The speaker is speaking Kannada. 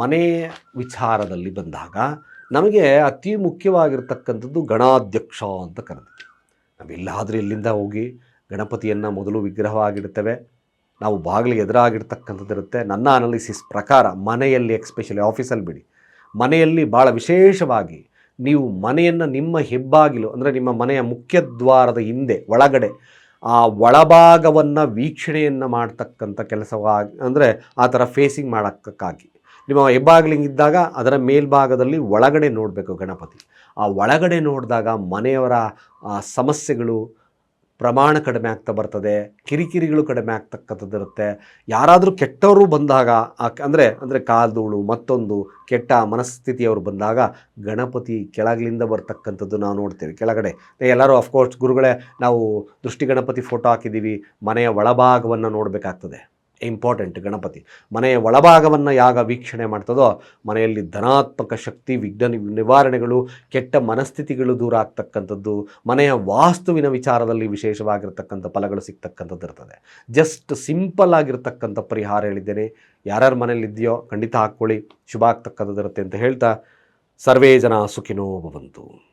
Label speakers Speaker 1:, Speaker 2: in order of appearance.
Speaker 1: ಮನೆ ವಿಚಾರದಲ್ಲಿ ಬಂದಾಗ ನಮಗೆ ಅತಿ ಮುಖ್ಯವಾಗಿರ್ತಕ್ಕಂಥದ್ದು ಗಣಾಧ್ಯಕ್ಷ ಅಂತ ಕರೆದ್ವಿ. ನಾವೆಲ್ಲಾದರೂ ಇಲ್ಲಿಂದ ಹೋಗಿ ಗಣಪತಿಯನ್ನು ಮೊದಲು ವಿಗ್ರಹವಾಗಿಡ್ತೇವೆ. ನಾವು ಬಾಗಿಲು ಎದುರಾಗಿರ್ತಕ್ಕಂಥದ್ದು ಇರುತ್ತೆ ನನ್ನ ಅನಾಲಿಸಿಸ್ ಪ್ರಕಾರ ಮನೆಯಲ್ಲಿ ಎಕ್ಸ್ಪೆಷಲಿ ಆಫೀಸಲ್ಲಿ ಬಿಡಿ. ಮನೆಯಲ್ಲಿ ಭಾಳ ವಿಶೇಷವಾಗಿ ನೀವು ಮನೆಯನ್ನು ನಿಮ್ಮ ಹೆಬ್ಬಾಗಿಲು ಅಂದರೆ ನಿಮ್ಮ ಮನೆಯ ಮುಖ್ಯದ್ವಾರದ ಹಿಂದೆ, ಒಳಗಡೆ ಆ ಒಳಭಾಗವನ್ನು ವೀಕ್ಷಣೆಯನ್ನು ಮಾಡ್ತಕ್ಕಂಥ ಕೆಲಸವಾಗಿ ಅಂದರೆ ಆ ಥರ ಫೇಸಿಂಗ್ ಮಾಡೋಕ್ಕಾಗಿ. ನಿಮ್ಮ ಹೆಬ್ಬಾಗಿಲಿಂಗಿದ್ದಾಗ ಅದರ ಮೇಲ್ಭಾಗದಲ್ಲಿ ಒಳಗಡೆ ನೋಡಬೇಕು ಗಣಪತಿ. ಆ ಒಳಗಡೆ ನೋಡಿದಾಗ ಮನೆಯವರ ಸಮಸ್ಯೆಗಳು ಪ್ರಮಾಣ ಕಡಿಮೆ ಆಗ್ತಾ ಬರ್ತದೆ, ಕಿರಿಕಿರಿಗಳು ಕಡಿಮೆ ಆಗ್ತಕ್ಕಂಥದ್ದಿರುತ್ತೆ ಯಾರಾದರೂ ಕೆಟ್ಟವರು ಬಂದಾಗ ಅಂದರೆ ಅಂದರೆ ಕಾಲ್ಧೂಳು ಮತ್ತೊಂದು ಕೆಟ್ಟ ಮನಸ್ಥಿತಿಯವರು ಬಂದಾಗ ಗಣಪತಿ ಕೆಳಗಿಲಿಂದ ಬರ್ತಕ್ಕಂಥದ್ದು ನಾವು ನೋಡ್ತೇವೆ. ಕೆಳಗಡೆ. ಎಲ್ಲರೂ ಅಫ್ಕೋರ್ಸ್ ಗುರುಗಳೇ, ನಾವು ದೃಷ್ಟಿ ಗಣಪತಿ ಫೋಟೋ ಹಾಕಿದ್ದೀವಿ, ಮನೆಯ ಒಳಭಾಗವನ್ನು ನೋಡಬೇಕಾಗ್ತದೆ. ಇಂಪಾರ್ಟೆಂಟ್ ಗಣಪತಿ. ಮನೆಯ ಒಳಭಾಗವನ್ನು ಯಾಗ ವೀಕ್ಷಣೆ ಮಾಡ್ತದೋ, ಮನೆಯಲ್ಲಿ ಧನಾತ್ಮಕ ಶಕ್ತಿ, ವಿಘ್ನ ನಿವಾರಣೆಗಳು, ಕೆಟ್ಟ ಮನಸ್ಥಿತಿಗಳು ದೂರ ಆಗ್ತಕ್ಕಂಥದ್ದು, ಮನೆಯ ವಾಸ್ತುವಿನ ವಿಚಾರದಲ್ಲಿ ವಿಶೇಷವಾಗಿರ್ತಕ್ಕಂಥ ಫಲಗಳು ಸಿಗ್ತಕ್ಕಂಥದ್ದು ಇರ್ತದೆ. ಜಸ್ಟ್ ಸಿಂಪಲ್ ಆಗಿರ್ತಕ್ಕಂಥ ಪರಿಹಾರ ಹೇಳಿದ್ದೇನೆ. ಯಾರ್ಯಾರ ಮನೆಯಲ್ಲಿ ಇದೆಯೋ ಖಂಡಿತ ಹಾಕ್ಕೊಳ್ಳಿ. ಶುಭ ಆಗ್ತಕ್ಕಂಥದ್ದು ಇರುತ್ತೆ ಅಂತ ಹೇಳ್ತಾ, ಸರ್ವೇ ಜನ ಸುಖಿನೋ ಭವಂತು.